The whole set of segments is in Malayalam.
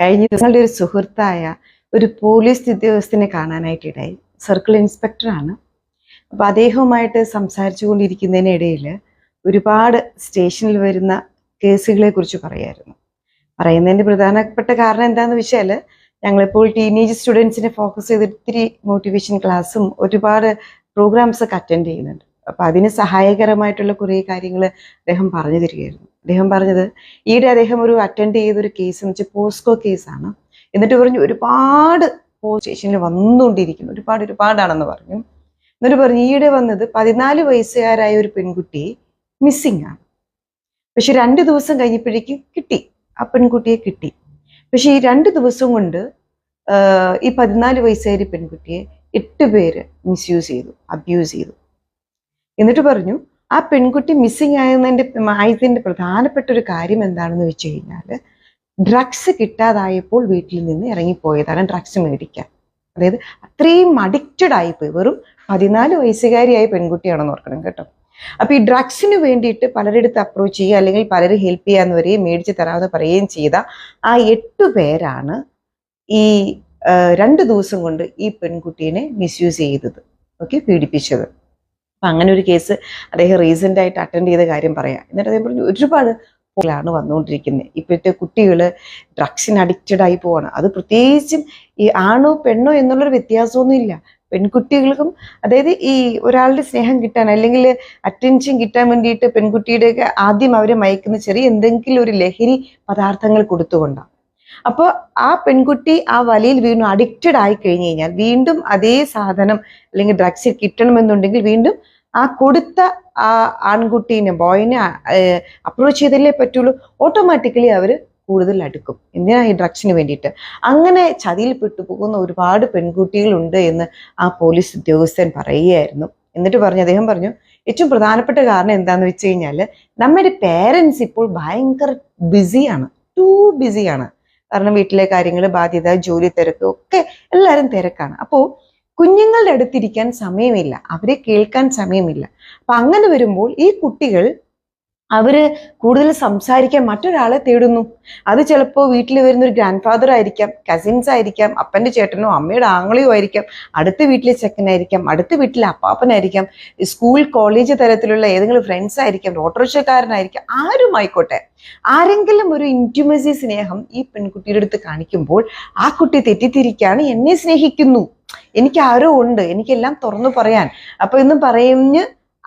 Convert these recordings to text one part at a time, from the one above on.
കഴിഞ്ഞ ദിവസങ്ങളുടെ ഒരു സുഹൃത്തായ ഒരു പോലീസ് ഉദ്യോഗസ്ഥനെ കാണാനായിട്ട് ഇടയായി. സർക്കിൾ ഇൻസ്പെക്ടറാണ് അപ്പോൾ അദ്ദേഹവുമായിട്ട് സംസാരിച്ചു കൊണ്ടിരിക്കുന്നതിനിടയിൽ ഒരുപാട് സ്റ്റേഷനിൽ വരുന്ന കേസുകളെ കുറിച്ച് പറയായിരുന്നു. പറയുന്നതിന്റെ പ്രധാനപ്പെട്ട കാരണം എന്താണെന്ന് വെച്ചാൽ ഞങ്ങളിപ്പോൾ ടീനേജ് സ്റ്റുഡൻസിനെ ഫോക്കസ് ചെയ്ത് ഒത്തിരി മോട്ടിവേഷൻ ക്ലാസ്സും ഒരുപാട് പ്രോഗ്രാംസൊക്കെ അറ്റൻഡ് ചെയ്യുന്നുണ്ട്. അപ്പൊ അതിന് സഹായകരമായിട്ടുള്ള കുറേ കാര്യങ്ങൾ അദ്ദേഹം പറഞ്ഞു തരികയായിരുന്നു. അദ്ദേഹം പറഞ്ഞത് ഈയിടെ അദ്ദേഹം ഒരു അറ്റൻഡ് ചെയ്തൊരു കേസ് എന്ന് വെച്ചാൽ പോസ്കോ കേസാണ് എന്നിട്ട് പറഞ്ഞു ഒരുപാട് പോലീസ് സ്റ്റേഷനിൽ വന്നുകൊണ്ടിരിക്കുന്നു. ഒരുപാട് ഒരുപാടാണെന്ന് പറഞ്ഞു. എന്നിട്ട് പറഞ്ഞു ഈയിടെ വന്നത് പതിനാല് വയസ്സുകാരായ ഒരു പെൺകുട്ടി മിസ്സിംഗ് ആണ്. പക്ഷെ രണ്ട് ദിവസം കഴിഞ്ഞപ്പോഴേക്കും കിട്ടി. ആ പെൺകുട്ടിയെ കിട്ടി. പക്ഷെ ഈ രണ്ട് ദിവസം കൊണ്ട് ഈ പതിനാല് വയസ്സുകാരി പെൺകുട്ടിയെ എട്ട് പേര് മിസ്യൂസ് ചെയ്തു അബ്യൂസ് ചെയ്തു. എന്നിട്ട് പറഞ്ഞു ആ പെൺകുട്ടി മിസ്സിങ് ആയതിന്റെ ആയതിന്റെ പ്രധാനപ്പെട്ട ഒരു കാര്യം എന്താണെന്ന് വെച്ച് കഴിഞ്ഞാൽ ഡ്രഗ്സ് കിട്ടാതായപ്പോൾ വീട്ടിൽ നിന്ന് ഇറങ്ങിപ്പോയതാണ് ഡ്രഗ്സ് മേടിക്കാൻ. അതായത് അത്രയും അഡിക്റ്റഡ് ആയിപ്പോയി. വെറും പതിനാല് വയസ്സുകാരിയായ പെൺകുട്ടിയാണെന്ന് ഓർക്കണം കേട്ടോ. അപ്പൊ ഈ ഡ്രഗ്സിന് വേണ്ടിയിട്ട് പലരെടുത്ത് അപ്രോച്ച് ചെയ്യുക അല്ലെങ്കിൽ പലരും ഹെൽപ്പ് ചെയ്യാന്ന് വരെയും മേടിച്ച് തരാമെന്ന് പറയുകയും ചെയ്ത ആ എട്ടു പേരാണ് ഈ രണ്ട് ദിവസം കൊണ്ട് ഈ പെൺകുട്ടീനെ മിസ്യൂസ് ചെയ്തത്. ഓക്കെ പീഡിപ്പിച്ചത്. അപ്പൊ അങ്ങനെ ഒരു കേസ് അദ്ദേഹം റീസെന്റായിട്ട് അറ്റൻഡ് ചെയ്ത കാര്യം പറയാം. എന്നിട്ട് അദ്ദേഹം പറഞ്ഞു ഒരുപാട് ാണ് വന്നുകൊണ്ടിരിക്കുന്നത് ഇപ്പോഴത്തെ കുട്ടികൾ ഡ്രഗ്സിന് അഡിക്റ്റഡ് ആയി പോവാണ്. അത് പ്രത്യേകിച്ചും ഈ ആണോ പെണ്ണോ എന്നുള്ളൊരു വ്യത്യാസമൊന്നും ഇല്ല. പെൺകുട്ടികൾക്കും അതായത് ഈ ഒരാളുടെ സ്നേഹം കിട്ടാൻ അല്ലെങ്കിൽ അറ്റൻഷൻ കിട്ടാൻ വേണ്ടിയിട്ട് പെൺകുട്ടിയുടെയൊക്കെ ആദ്യം അവരെ മയക്കുന്ന ചെറിയ എന്തെങ്കിലും ഒരു ലഹരി പദാർത്ഥങ്ങൾ കൊടുത്തുകൊണ്ടാണ്. അപ്പോൾ ആ പെൺകുട്ടി ആ വലയിൽ വീണ്ടും അഡിക്റ്റഡ് ആയി കഴിഞ്ഞു കഴിഞ്ഞാൽ വീണ്ടും അതേ സാധനം അല്ലെങ്കിൽ ഡ്രഗ്സ് കിട്ടണമെന്നുണ്ടെങ്കിൽ വീണ്ടും ആ കൊടുത്ത ആ ആൺകുട്ടീനെ ബോയിനെ അപ്രോച്ച് ചെയ്തല്ലേ പറ്റുള്ളൂ? ഓട്ടോമാറ്റിക്കലി അവർ കൂടുതൽ അടുക്കും. എന്തിനാ ഈ ഡ്രഗ്സിന് വേണ്ടിയിട്ട്? അങ്ങനെ ചതിയിൽ പെട്ടുപോകുന്ന ഒരുപാട് പെൺകുട്ടികളുണ്ട് എന്ന് ആ പോലീസ് ഉദ്യോഗസ്ഥൻ പറയുകയായിരുന്നു. എന്നിട്ട് പറഞ്ഞു അദ്ദേഹം പറഞ്ഞു ഏറ്റവും പ്രധാനപ്പെട്ട കാരണം എന്താണെന്ന് വെച്ച് കഴിഞ്ഞാൽ നമ്മുടെ പേരൻസ് ഇപ്പോൾ ഭയങ്കര ബിസിയാണ് ടു ബിസിയാണ് കാരണം വീട്ടിലെ കാര്യങ്ങൾ ബാധ്യത ജോലി തിരക്ക് ഒക്കെ എല്ലാവരും തിരക്കാണ്. അപ്പോൾ കുഞ്ഞുങ്ങളുടെ അടുത്തിരിക്കാൻ സമയമില്ല. അവരെ കേൾക്കാൻ സമയമില്ല. അപ്പൊ അങ്ങനെ വരുമ്പോൾ ഈ കുട്ടികൾ അവർ കൂടുതൽ സംസാരിക്കാൻ മറ്റൊരാളെ തേടുന്നു. അത് ചിലപ്പോൾ വീട്ടിൽ വരുന്ന ഒരു ഗ്രാൻഡ് ഫാദർ ആയിരിക്കാം കസിൻസ് ആയിരിക്കാം അപ്പന്റെ ചേട്ടനോ അമ്മയുടെ ആങ്ങളെയോ ആയിരിക്കാം അടുത്ത വീട്ടിലെ ചെക്കനായിരിക്കാം അടുത്ത വീട്ടിലെ അപ്പാപ്പനായിരിക്കാം സ്കൂൾ കോളേജ് തരത്തിലുള്ള ഏതെങ്കിലും ഫ്രണ്ട്സ് ആയിരിക്കാം ഓട്ടോറിക്ഷക്കാരനായിരിക്കാം ആരുമായിക്കോട്ടെ. ആരെങ്കിലും ഒരു ഇന്റിമസി സ്നേഹം ഈ പെൺകുട്ടിയുടെ അടുത്ത് കാണിക്കുമ്പോൾ ആ കുട്ടി തെറ്റിദ്ധരിക്കാണ് എന്നെ സ്നേഹിക്കുന്നു. എനിക്ക് ആരോ ഉണ്ട് എനിക്കെല്ലാം തുറന്നു പറയാൻ. അപ്പൊ ഇന്ന് പറഞ്ഞ്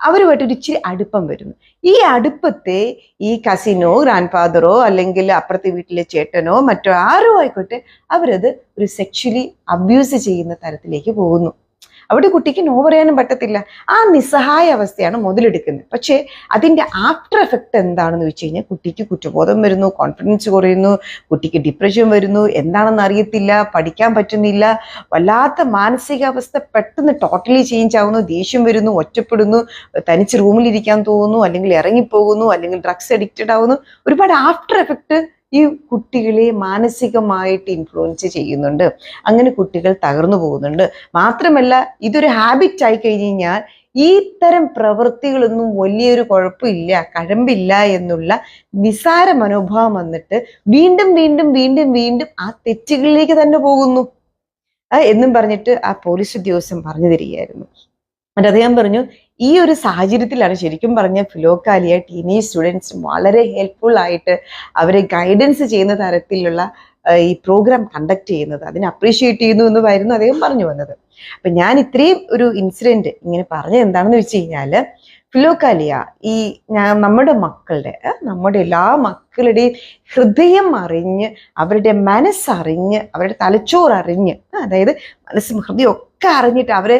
അവരുമായിട്ട് ഒരു ഇച്ചിരി അടുപ്പം വരുന്നു. ഈ അടുപ്പത്തെ ഈ കസിനോ ഗ്രാൻഡ് ഫാദറോ അല്ലെങ്കിൽ അപ്പുറത്തെ വീട്ടിലെ ചേട്ടനോ മറ്റോ ആരോ ആയിക്കോട്ടെ അവരത് ഒരു സെക്ഷലി അബ്യൂസ് ചെയ്യുന്ന തരത്തിലേക്ക് പോകുന്നു. അവിടെ കുട്ടിക്ക് നോ പറയാനും പറ്റത്തില്ല. ആ നിസ്സഹായ അവസ്ഥയാണ് മുതലെടുക്കുന്നത്. പക്ഷേ അതിന്റെ ആഫ്റ്റർ എഫക്റ്റ് എന്താണെന്ന് വെച്ച് കഴിഞ്ഞാൽ കുട്ടിക്ക് കുറ്റബോധം വരുന്നു കോൺഫിഡൻസ് കുറയുന്നു കുട്ടിക്ക് ഡിപ്രഷൻ വരുന്നു എന്താണെന്ന് അറിയത്തില്ല പഠിക്കാൻ പറ്റുന്നില്ല വല്ലാത്ത മാനസികാവസ്ഥ പെട്ടെന്ന് ടോട്ടലി ചേഞ്ച് ആവുന്നു ദേഷ്യം വരുന്നു ഒറ്റപ്പെടുന്നു തനിച്ച് റൂമിലിരിക്കാൻ തോന്നുന്നു അല്ലെങ്കിൽ ഇറങ്ങിപ്പോകുന്നു അല്ലെങ്കിൽ ഡ്രഗ്സ് അഡിക്റ്റഡ് ആവുന്നു. ഒരുപാട് ആഫ്റ്റർ എഫക്റ്റ് ഈ കുട്ടികളെ മാനസികമായിട്ട് ഇൻഫ്ലുവൻസ് ചെയ്യുന്നുണ്ട്. അങ്ങനെ കുട്ടികൾ തകർന്നു പോകുന്നുണ്ട്. മാത്രമല്ല ഇതൊരു ഹാബിറ്റ് ആയി കഴിഞ്ഞ് കഴിഞ്ഞാൽ ഈ തരം പ്രവൃത്തികളൊന്നും വലിയൊരു കുഴപ്പമില്ല കഴമ്പില്ല എന്നുള്ള നിസാര മനോഭാവം വന്നിട്ട് വീണ്ടും വീണ്ടും വീണ്ടും വീണ്ടും ആ തെറ്റുകളിലേക്ക് തന്നെ പോകുന്നു. എന്നും പറഞ്ഞിട്ട് ആ പോലീസ് ഉദ്യോഗസ്ഥൻ പറഞ്ഞു തരികയായിരുന്നു. എന്നിട്ട് അദ്ദേഹം പറഞ്ഞു ഈ ഒരു സാഹചര്യത്തിലാണ് ശരിക്കും പറഞ്ഞ ഫിലോക്കാലിയ ടീനേജ് സ്റ്റുഡൻസ് വളരെ ഹെൽപ്ഫുൾ ആയിട്ട് അവരെ ഗൈഡൻസ് ചെയ്യുന്ന തരത്തിലുള്ള ഈ പ്രോഗ്രാം കണ്ടക്ട് ചെയ്യുന്നത്. അതിനെ അപ്രീഷിയേറ്റ് ചെയ്യുന്നു എന്നതായിരുന്നു അദ്ദേഹം പറഞ്ഞു വന്നത്. അപ്പൊ ഞാൻ ഇത്രയും ഒരു ഇൻസിഡന്റ് ഇങ്ങനെ പറഞ്ഞത് എന്താണെന്ന് വെച്ച് കഴിഞ്ഞാൽ ഫിലോക്കാലിയ ഈ നമ്മുടെ മക്കളുടെ നമ്മുടെ എല്ലാ മക്കളുടെയും ഹൃദയം അറിഞ്ഞ് അവരുടെ മനസ്സറിഞ്ഞ് അവരുടെ തലച്ചോറ് അറിഞ്ഞ് അതായത് മനസ്സും ഹൃദയം ഒക്കെ അറിഞ്ഞിട്ട് അവരെ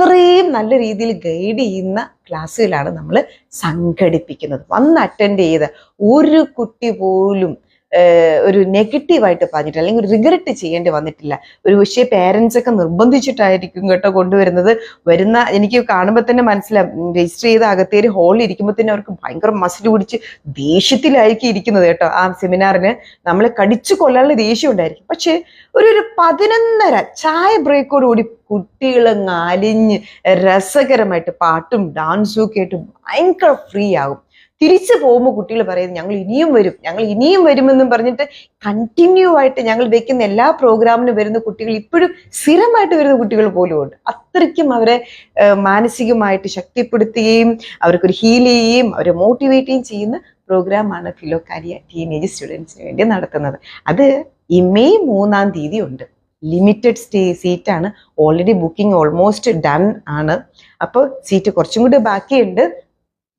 അത്രയും നല്ല രീതിയിൽ ഗൈഡ് ചെയ്യുന്ന ക്ലാസ്സുകളാണ് നമ്മൾ സംഘടിപ്പിക്കുന്നത്. വന്ന് അറ്റൻഡ് ചെയ്ത് ഒരു കുട്ടി പോലും ഒരു നെഗറ്റീവായിട്ട് പറഞ്ഞിട്ട് അല്ലെങ്കിൽ റിഗ്രറ്റ് ചെയ്യേണ്ടി വന്നിട്ടില്ല. ഒരു പക്ഷേ പേരൻസ് ഒക്കെ നിർബന്ധിച്ചിട്ടായിരിക്കും കേട്ടോ കൊണ്ടുവരുന്നത്. വരുന്ന എനിക്ക് കാണുമ്പോൾ തന്നെ മനസ്സിലാവും രജിസ്റ്റർ ചെയ്ത അകത്തേര് ഹോളിൽ ഇരിക്കുമ്പോൾ തന്നെ അവർക്ക് ഭയങ്കര മസിൽ പിടിച്ച് ദേഷ്യത്തിലായിരിക്കും ഇരിക്കുന്നത് കേട്ടോ ആ സെമിനാറിന് നമ്മളെ കടിച്ചു കൊല്ലാനുള്ള ദേഷ്യം ഉണ്ടായിരിക്കും. പക്ഷേ ഒരു ഒരു പതിനൊന്നര ചായ ബ്രേക്കോടുകൂടി കുട്ടികളങ്ങ് അലിഞ്ഞ് രസകരമായിട്ട് പാട്ടും ഡാൻസും ഒക്കെ ആയിട്ട് ഭയങ്കര ഫ്രീ ആകും. തിരിച്ചു പോകുമ്പോൾ കുട്ടികൾ പറയുന്നത് ഞങ്ങൾ ഇനിയും വരും ഞങ്ങൾ ഇനിയും വരുമെന്നും പറഞ്ഞിട്ട് കണ്ടിന്യൂ ആയിട്ട് ഞങ്ങൾ വെക്കുന്ന എല്ലാ പ്രോഗ്രാമിനും വരുന്ന കുട്ടികൾ ഇപ്പോഴും സ്ഥിരമായിട്ട് വരുന്ന കുട്ടികൾ പോലും ഉണ്ട്. അത്രയ്ക്കും അവരെ മാനസികമായിട്ട് ശക്തിപ്പെടുത്തുകയും അവർക്കൊരു ഹീൽ ചെയ്യുകയും അവരെ മോട്ടിവേറ്റ് ചെയ്യുന്ന പ്രോഗ്രാമാണ് ഫിലോക്കാരിയ ടീനേജ് സ്റ്റുഡൻസിന് വേണ്ടി നടത്തുന്നത്. അത് ഈ മെയ് മൂന്നാം തീയതി ഉണ്ട്. ലിമിറ്റഡ് സ്റ്റേ സീറ്റാണ് ഓൾറെഡി ബുക്കിംഗ് ഓൾമോസ്റ്റ് ഡൺ ആണ്. അപ്പോൾ സീറ്റ് കുറച്ചും കൂടി ബാക്കിയുണ്ട്.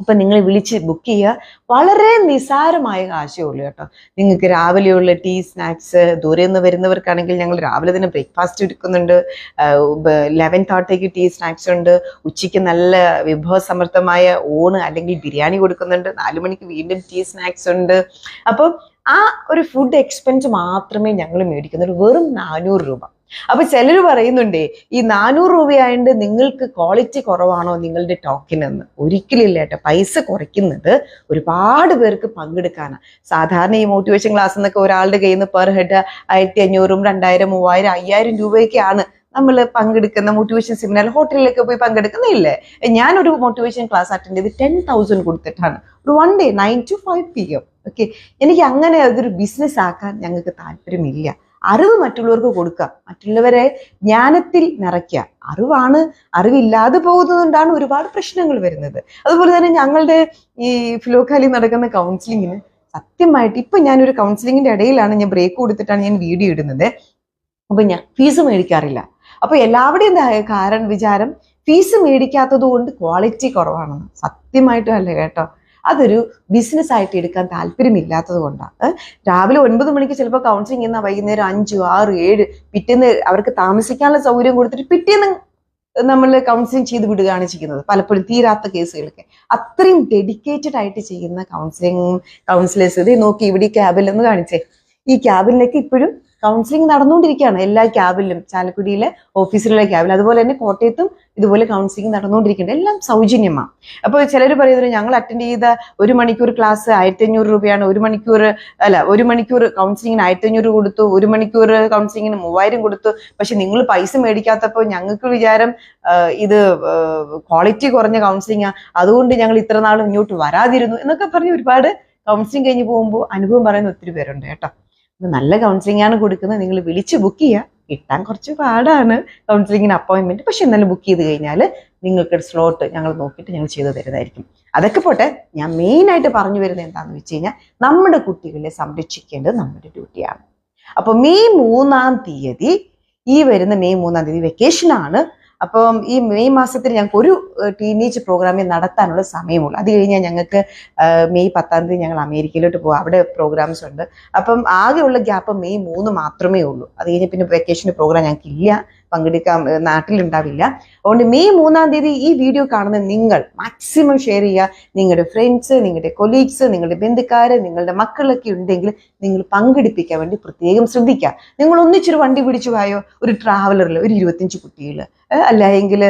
അപ്പൊ നിങ്ങൾ വിളിച്ച് ബുക്ക് ചെയ്യുക വളരെ നിസാരമായ കാശേ ഉള്ളൂ കേട്ടോ. നിങ്ങൾക്ക് രാവിലെയുള്ള ടീ സ്നാക്സ് ദൂരെ നിന്ന് വരുന്നവർക്കാണെങ്കിൽ ഞങ്ങൾ രാവിലെ തന്നെ ബ്രേക്ക്ഫാസ്റ്റ് എടുക്കുന്നുണ്ട് ലെവൻ തോട്ടേക്ക് ടീ സ്നാക്സ് ഉണ്ട്. ഉച്ചയ്ക്ക് നല്ല വിഭവസമൃദ്ധമായ ഊണ് അല്ലെങ്കിൽ ബിരിയാണി കൊടുക്കുന്നുണ്ട്. നാലു മണിക്ക് വീണ്ടും ടീ സ്നാക്സ് ഉണ്ട്. അപ്പം ആ ഒരു ഫുഡ് എക്സ്പെൻസ് മാത്രമേ ഞങ്ങൾ മേടിക്കുന്നുള്ളൂ. വെറും നാനൂറ് രൂപ. അപ്പൊ ചിലർ പറയുന്നുണ്ടേ ഈ നാനൂറ് രൂപയായതുകൊണ്ട് നിങ്ങൾക്ക് ക്വാളിറ്റി കുറവാണോ നിങ്ങളുടെ ടോക്കിനെന്ന് ഒരിക്കലില്ല കേട്ടോ. പൈസ കുറയ്ക്കുന്നത് ഒരുപാട് പേർക്ക് പങ്കെടുക്കാനാണ് സാധാരണ ഈ മോട്ടിവേഷൻ ക്ലാസ് എന്നൊക്കെ ഒരാളുടെ കയ്യിൽ നിന്ന് പെർ ഹെഡ് ആയിരത്തി അഞ്ഞൂറും രണ്ടായിരം മൂവായിരം അയ്യായിരം രൂപയൊക്കെയാണ് നമ്മൾ പങ്കെടുക്കുന്ന മോട്ടിവേഷൻ സെമിനാർ ഹോട്ടലിലൊക്കെ പോയി പങ്കെടുക്കുന്നില്ലേ? ഞാനൊരു മോട്ടിവേഷൻ ക്ലാസ് അറ്റൻഡ് ചെയ്ത് ടെൻ തൗസൻഡ് കൊടുത്തിട്ടാണ്. ഒരു one day nine to five P M okay എനിക്ക് അങ്ങനെ അതൊരു ബിസിനസ് ആക്കാൻ ഞങ്ങൾക്ക് താല്പര്യമില്ല. അറിവ് മറ്റുള്ളവർക്ക് കൊടുക്കുക. മറ്റുള്ളവരെ ജ്ഞാനത്തിൽ നിറയ്ക്കുക. അറിവാണ് അറിവില്ലാതെ പോകുന്നതുകൊണ്ടാണ് ഒരുപാട് പ്രശ്നങ്ങൾ വരുന്നത്. അതുപോലെ തന്നെ ഞങ്ങളുടെ ഈ ഫിലോക്കാലി നടക്കുന്ന കൗൺസിലിങ്ങിന് സത്യമായിട്ട് ഇപ്പൊ ഞാനൊരു കൗൺസിലിങ്ങിന്റെ ഇടയിലാണ് ഞാൻ ബ്രേക്ക് കൊടുത്തിട്ടാണ് ഞാൻ വീഡിയോ ഇടുന്നത്. അപ്പൊ ഞാൻ ഫീസ് മേടിക്കാറില്ല. അപ്പൊ എല്ലാവരുടെയും കാരണം വിചാരം ഫീസ് മേടിക്കാത്തത് കൊണ്ട് ക്വാളിറ്റി കുറവാണെന്ന്. സത്യമായിട്ടും അല്ല കേട്ടോ. അതൊരു ബിസിനസ് ആയിട്ട് എടുക്കാൻ താല്പര്യമില്ലാത്തത് കൊണ്ടാണ്. രാവിലെ ഒൻപത് മണിക്ക് ചിലപ്പോൾ കൗൺസിലിംഗ് എന്നാൽ വൈകുന്നേരം അഞ്ചു ആറ് ഏഴ് പിറ്റേന്ന് അവർക്ക് താമസിക്കാനുള്ള സൗകര്യം കൊടുത്തിട്ട് പിറ്റേന്ന് നമ്മൾ കൗൺസിലിംഗ് ചെയ്ത് വിടുകയാണ് ചെയ്യുന്നത്. പലപ്പോഴും തീരാത്ത കേസുകളൊക്കെ. അത്രയും ഡെഡിക്കേറ്റഡ് ആയിട്ട് ചെയ്യുന്ന കൗൺസിലിംഗ് കൗൺസിലേഴ്സ് ഇത് നോക്കി ഇവിടെ ഈ ക്യാബിൽ ഒന്ന് കാണിച്ചേ. ഈ ക്യാബിനിലേക്ക് ഇപ്പോഴും കൗൺസിലിംഗ് നടന്നുകൊണ്ടിരിക്കുകയാണ് എല്ലാ ക്യാബിലും ചാലക്കുടിയിലെ ഓഫീസിലുള്ള ക്യാബിൽ അതുപോലെ തന്നെ കോട്ടയത്തും ഇതുപോലെ കൗൺസിലിംഗ് നടന്നുകൊണ്ടിരിക്കുന്നുണ്ട്. എല്ലാം സൗജന്യമാണ്. അപ്പോൾ ചിലർ പറയുന്നത് ഞങ്ങൾ അറ്റൻഡ് ചെയ്ത ഒരു മണിക്കൂർ ക്ലാസ് ആയിരത്തി അഞ്ഞൂറ് രൂപയാണ്. ഒരു മണിക്കൂർ അല്ല ഒരു മണിക്കൂർ കൗൺസിലിങ്ങിന് ആയിരത്തി അഞ്ഞൂറ് കൊടുത്തു. ഒരു മണിക്കൂർ കൗൺസിലിങ്ങിന് മൂവായിരം കൊടുത്തു. പക്ഷെ നിങ്ങൾ പൈസ മേടിക്കാത്തപ്പോൾ ഞങ്ങൾക്ക് വിചാരം ഇത് ക്വാളിറ്റി കുറഞ്ഞ കൗൺസിലിംഗ് അതുകൊണ്ട് ഞങ്ങൾ ഇത്ര നാളും ഇങ്ങോട്ട് വരാതിരുന്നു എന്നൊക്കെ പറഞ്ഞ് ഒരുപാട് കൗൺസിലിംഗ് കഴിഞ്ഞ് പോകുമ്പോൾ അനുഭവം പറയുന്ന ഒത്തിരി പേരുണ്ട് കേട്ടോ. നല്ല കൗൺസിലിംഗ് ആണ് കൊടുക്കുന്നത്. നിങ്ങൾ വിളിച്ച് ബുക്ക് ചെയ്യുക കിട്ടാൻ കുറച്ച് പാടാണ് കൗൺസിലിങ്ങിന് അപ്പോയിന്റ്മെന്റ് പക്ഷെ എന്നാലും ബുക്ക് ചെയ്ത് കഴിഞ്ഞാൽ നിങ്ങൾക്ക് സ്ലോട്ട് ഞങ്ങൾ നോക്കിയിട്ട് ഞങ്ങൾ ചെയ്തു തരുന്നതായിരിക്കും. അതൊക്കെ പോട്ടെ ഞാൻ മെയിനായിട്ട് പറഞ്ഞു വരുന്നത് എന്താണെന്ന് വെച്ച് കഴിഞ്ഞാൽ നമ്മുടെ കുട്ടികളെ സംരക്ഷിക്കേണ്ടത് നമ്മുടെ ഡ്യൂട്ടിയാണ് അപ്പൊ മെയ് മൂന്നാം തീയതി ഈ വരുന്ന മെയ് മൂന്നാം തീയതി വെക്കേഷൻ ആണ് അപ്പം ഈ മെയ് മാസത്തിൽ ഞങ്ങൾക്ക് ഒരു ടീനേജ് പ്രോഗ്രാമേ നടത്താനുള്ള സമയമുള്ളൂ. അത് കഴിഞ്ഞാൽ ഞങ്ങൾക്ക് മെയ് പത്താം തീയതി ഞങ്ങൾ അമേരിക്കയിലോട്ട് പോകും അവിടെ പ്രോഗ്രാംസ് ഉണ്ട്. അപ്പം ആകെയുള്ള ഗ്യാപ്പ് മെയ് മൂന്ന് മാത്രമേ ഉള്ളൂ. അത് കഴിഞ്ഞ് പിന്നെ വെക്കേഷൻ പ്രോഗ്രാം ഞങ്ങൾക്ക് ഇല്ല പങ്കെടുക്കാൻ നാട്ടിലുണ്ടാവില്ല. അതുകൊണ്ട് മെയ് മൂന്നാം തീയതി ഈ വീഡിയോ കാണുന്ന നിങ്ങൾ മാക്സിമം ഷെയർ ചെയ്യുക. നിങ്ങളുടെ ഫ്രണ്ട്സ് നിങ്ങളുടെ കൊലീഗ്സ് നിങ്ങളുടെ ബന്ധുക്കാർ നിങ്ങളുടെ മക്കളൊക്കെ ഉണ്ടെങ്കിൽ നിങ്ങൾ പങ്കെടുപ്പിക്കാൻ വേണ്ടി പ്രത്യേകം ശ്രദ്ധിക്കുക. നിങ്ങൾ ഒന്നിച്ചൊരു വണ്ടി പിടിച്ചു പോയോ? ഒരു ട്രാവലറിൽ ഒരു ഇരുപത്തിയഞ്ച് കുട്ടികൾ അല്ലെങ്കിൽ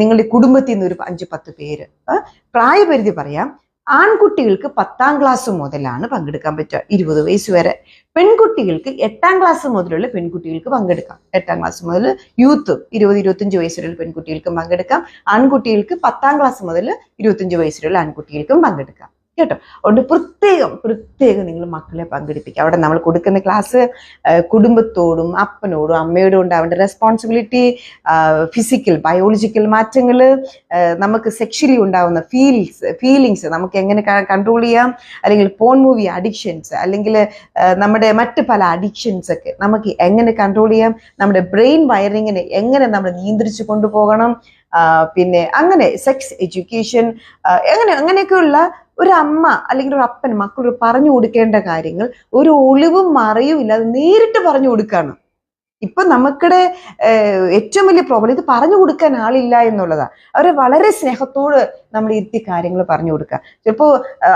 നിങ്ങളുടെ കുടുംബത്തിൽ നിന്ന് ഒരു അഞ്ച് പത്ത് പേര്. പ്രായപരിധി പറയാം. ആൺകുട്ടികൾക്ക് പത്താം ക്ലാസ് മുതലാണ് പങ്കെടുക്കാൻ പറ്റുക. ഇരുപത് വയസ്സ് വരെ. പെൺകുട്ടികൾക്ക് എട്ടാം ക്ലാസ് മുതലുള്ള പെൺകുട്ടികൾക്ക് പങ്കെടുക്കാം. എട്ടാം ക്ലാസ് മുതൽ യൂത്ത് ഇരുപത് ഇരുപത്തഞ്ച് വയസ്സിലുള്ള പെൺകുട്ടികൾക്കും പങ്കെടുക്കാം. ആൺകുട്ടികൾക്ക് പത്താം ക്ലാസ് മുതൽ ഇരുപത്തഞ്ച് വയസ്സിലുള്ള ആൺകുട്ടികൾക്കും പങ്കെടുക്കാം. കേട്ടോ? അതുകൊണ്ട് പ്രത്യേകം പ്രത്യേകം നിങ്ങൾ മക്കളെ പങ്കെടുപ്പിക്കുക. അവിടെ നമ്മൾ കൊടുക്കുന്ന ക്ലാസ് കുടുംബത്തോടും അപ്പനോടും അമ്മയോടും ഉണ്ട്. ഉണ്ടാവേണ്ട റെസ്പോൺസിബിലിറ്റി ഫിസിക്കൽ ബയോളജിക്കൽ മാറ്റങ്ങൾ നമുക്ക് സെക്ഷലി ഉണ്ടാവുന്ന ഫീൽസ് ഫീലിങ്സ് നമുക്ക് എങ്ങനെ കൺട്രോൾ ചെയ്യാം? അല്ലെങ്കിൽ പോൺ മൂവി അഡിക്ഷൻസ് അല്ലെങ്കിൽ നമ്മുടെ മറ്റ് പല അഡിക്ഷൻസ് ഒക്കെ നമുക്ക് എങ്ങനെ കൺട്രോൾ ചെയ്യാം? നമ്മുടെ ബ്രെയിൻ വയറിങ്ങിനെ എങ്ങനെ നമ്മൾ നിയന്ത്രിച്ചു കൊണ്ടുപോകണം? പിന്നെ അങ്ങനെ സെക്സ് എഡ്യൂക്കേഷൻ എങ്ങനെ അങ്ങനെയൊക്കെയുള്ള ഒരു അമ്മ അല്ലെങ്കിൽ ഒരു അപ്പൻ മക്കളോട് പറഞ്ഞു കൊടുക്കേണ്ട കാര്യങ്ങൾ ഒരു ഒളിവും മറയും ഇല്ലാതെ നേരിട്ട് പറഞ്ഞു കൊടുക്കുകയാണ് ഇപ്പൊ നമുക്കിടെ ഏറ്റവും വലിയ പ്രോബ്ലം ഇത് പറഞ്ഞു കൊടുക്കാൻ ആളില്ല എന്നുള്ളതാണ് അവരെ വളരെ സ്നേഹത്തോട് നമ്മൾ ഇരുത്തി കാര്യങ്ങൾ പറഞ്ഞു കൊടുക്കുക. ചിലപ്പോൾ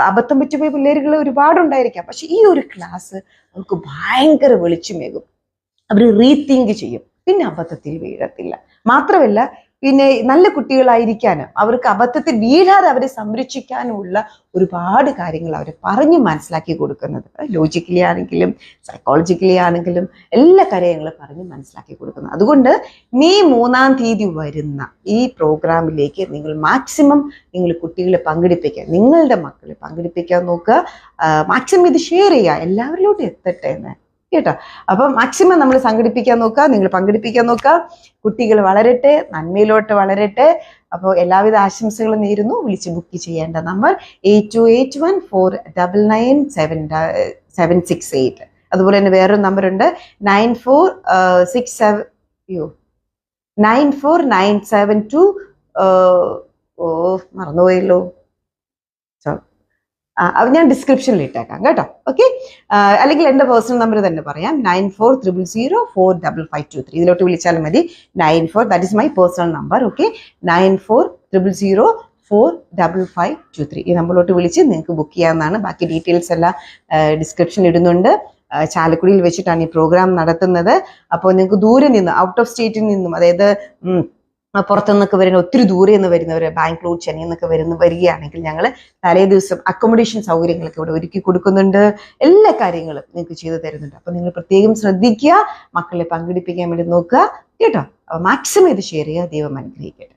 അബദ്ധം പറ്റുപോയ പിള്ളേരുകൾ ഒരുപാടുണ്ടായിരിക്കാം. പക്ഷെ ഈ ഒരു ക്ലാസ് നമുക്ക് ഭയങ്കര വെളിച്ചമേകും. അവർ റീതിങ്ക് ചെയ്യും. പിന്നെ അബദ്ധത്തിൽ വീഴത്തില്ല. മാത്രമല്ല പിന്നെ നല്ല കുട്ടികളായിരിക്കാനും അവർക്ക് അബദ്ധത്തിൽ വീഴാതെ അവരെ സംരക്ഷിക്കാനുമുള്ള ഒരുപാട് കാര്യങ്ങൾ അവരെ പറഞ്ഞ് മനസ്സിലാക്കി കൊടുക്കുന്നത്. ലോജിക്കലി ആണെങ്കിലും സൈക്കോളജിക്കലി ആണെങ്കിലും എല്ലാ കാര്യങ്ങളും പറഞ്ഞ് മനസ്സിലാക്കി കൊടുക്കുന്നത്. അതുകൊണ്ട് മെയ് മൂന്നാം തീയതി വരുന്ന ഈ പ്രോഗ്രാമിലേക്ക് നിങ്ങൾ മാക്സിമം നിങ്ങൾ കുട്ടികളെ പങ്കെടുപ്പിക്കുക. നിങ്ങളുടെ മക്കളെ പങ്കെടുപ്പിക്കാൻ നോക്കുക. മാക്സിമം ഇത് ഷെയർ ചെയ്യുക. എല്ലാവരിലോട്ടും എത്തട്ടെ എന്ന് കേട്ടോ? അപ്പൊ മാക്സിമം നമ്മൾ സംഘടിപ്പിക്കാൻ നോക്കുക നിങ്ങൾ പങ്കെടുപ്പിക്കാൻ നോക്കുക. കുട്ടികൾ വളരട്ടെ നന്മയിലോട്ട് വളരട്ടെ. അപ്പോൾ എല്ലാവിധ ആശംസകളും നേരുന്നു. വിളിച്ച് ബുക്ക് ചെയ്യേണ്ട number eight two eight one four double nine seven seven six eight അതുപോലെ തന്നെ വേറൊരു നമ്പർ ഉണ്ട്. നയൻ ഫോർ സിക്സ് സെവൻ യോ nine four nine seven two oh മറന്നുപോയല്ലോ. അത് ഞാൻ ഡിസ്ക്രിപ്ഷനിൽ ഇട്ടേക്കാം കേട്ടോ. ഓക്കെ അല്ലെങ്കിൽ എന്റെ പേഴ്സണൽ നമ്പർ തന്നെ പറയാം. Nine four triple zero four double five two three ഇതിലോട്ട് വിളിച്ചാലും മതി. Nine four that is my personal number okay nine four triple zero four double five two three ഈ നമ്പറിലോട്ട് വിളിച്ച് നിങ്ങൾക്ക് ബുക്ക് ചെയ്യാവുന്നതാണ്. ബാക്കി ഡീറ്റെയിൽസ് എല്ലാം ഡിസ്ക്രിപ്ഷനിൽ ഇടുന്നുണ്ട്. ചാലക്കുടിയിൽ വെച്ചിട്ടാണ് ഈ പ്രോഗ്രാം നടത്തുന്നത്. അപ്പോൾ നിങ്ങൾക്ക് ദൂരെ നിന്ന് ഔട്ട് ഓഫ് സ്റ്റേറ്റിൽ നിന്നും അതായത് പുറത്തുനിന്നൊക്കെ വരുന്ന ഒത്തിരി ദൂരെ നിന്ന് വരുന്നവർ ബാംഗ്ലൂർ ചെന്നൈ നിന്നൊക്കെ വരുന്ന വരികയാണെങ്കിൽ ഞങ്ങൾ തലേ ദിവസം അക്കോമഡേഷൻ സൗകര്യങ്ങളൊക്കെ ഇവിടെ ഒരുക്കി കൊടുക്കുന്നുണ്ട്. എല്ലാ കാര്യങ്ങളും നിങ്ങൾക്ക് ചെയ്തു തരുന്നുണ്ട്. അപ്പോൾ നിങ്ങൾ പ്രത്യേകം ശ്രദ്ധിക്കുക മക്കളെ പങ്കെടുപ്പിക്കാൻ വേണ്ടി നോക്കുക കേട്ടോ? മാക്സിമം ഇത് ഷെയർ ചെയ്യുക ദൈവം അനുഗ്രഹിക്കട്ടെ.